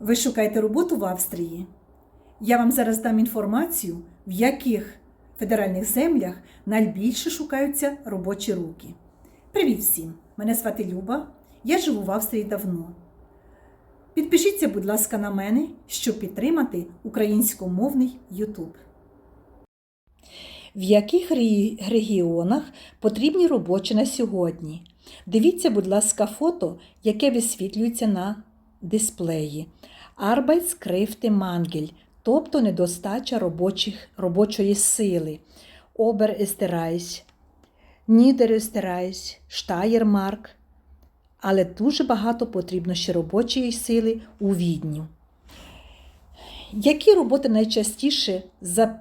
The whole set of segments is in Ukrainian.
Ви шукаєте роботу в Австрії? Я вам зараз дам інформацію, в яких федеральних землях найбільше шукаються робочі руки. Привіт всім! Мене звати Люба. Я живу в Австрії давно. Підпишіться, будь ласка, на мене, щоб підтримати українськомовний YouTube. В яких регіонах потрібні робочі на сьогодні? Дивіться, будь ласка, фото, яке висвітлюється на дисплеї. Arbeitskräfte Mangel, тобто недостача робочих, робочої сили. Оберестерайсь, Нідерестерайсь, Штаєрмарк. Але дуже багато потрібно ще робочої сили у відню. Які роботи найчастіше за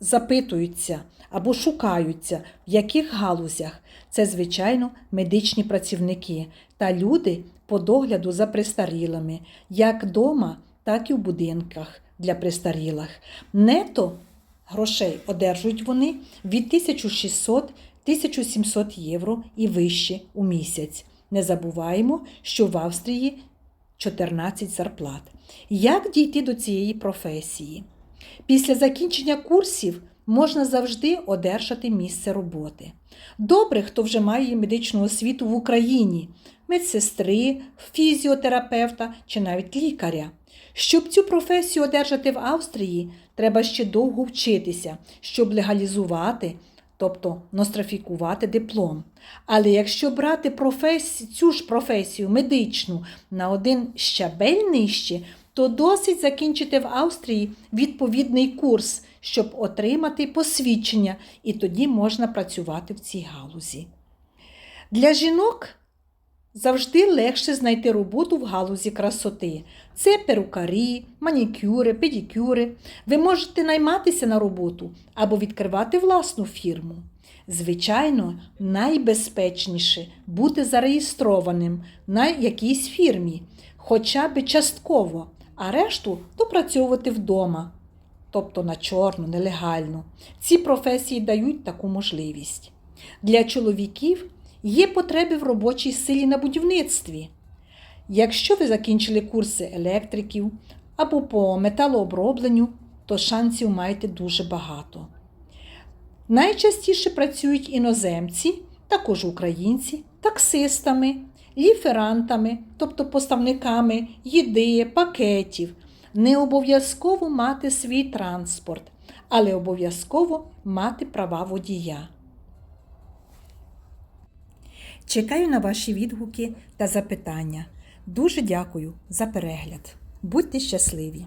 запитуються або шукаються, в яких галузях. Це, звичайно, медичні працівники та люди по догляду за престарілими, як вдома, так і в будинках для престарілих. Нето грошей одержують вони від 1600-1700 євро і вище у місяць. Не забуваємо, що в Австрії 14 зарплат. Як дійти до цієї професії? Після закінчення курсів можна завжди одержати місце роботи. Добре, хто вже має медичну освіту в Україні, медсестри, фізіотерапевта чи навіть лікаря. Щоб цю професію одержати в Австрії, треба ще довго вчитися, щоб легалізувати, тобто нострафікувати диплом. Але якщо брати професію, цю ж професію медичну на один щабель нижче, то досить закінчити в Австрії відповідний курс, щоб отримати посвідчення, і тоді можна працювати в цій галузі. Для жінок завжди легше знайти роботу в галузі красоти. Це перукарі, манікюри, педикюри. Ви можете найматися на роботу або відкривати власну фірму. Звичайно, найбезпечніше бути зареєстрованим на якійсь фірмі, хоча б частково, а решту допрацьовувати вдома, тобто на чорну, нелегально. Ці професії дають таку можливість. Для чоловіків є потреби в робочій силі на будівництві. Якщо ви закінчили курси електриків або по металообробленню, то шансів маєте дуже багато. Найчастіше працюють іноземці, також українці, таксистами, ліферантами, тобто поставниками їди, пакетів. Не обов'язково мати свій транспорт, але обов'язково мати права водія. Чекаю на ваші відгуки та запитання. Дуже дякую за перегляд. Будьте щасливі!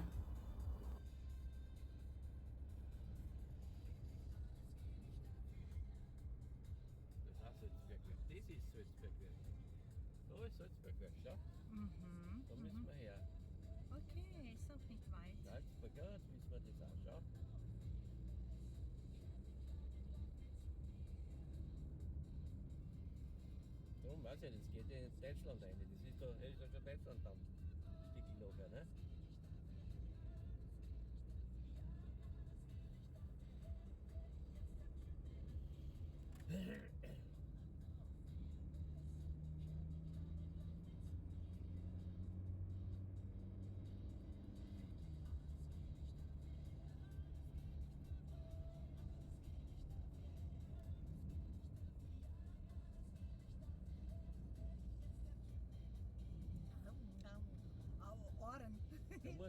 Da ist Salzbergwerk, schau. Mhm. Da müssen wir her. Okay, ist auch nicht weit. Salzberger, jetzt müssen wir das anschauen. Darum weiß ich, das geht ja in Deutschland rein. Das ist doch, ist ja schon Deutschland dann. Nachher, ne?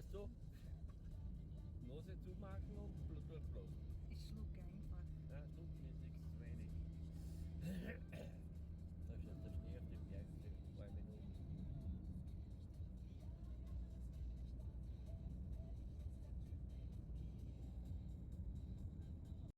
weißt du, Nase zumachen und blub, blub, blub.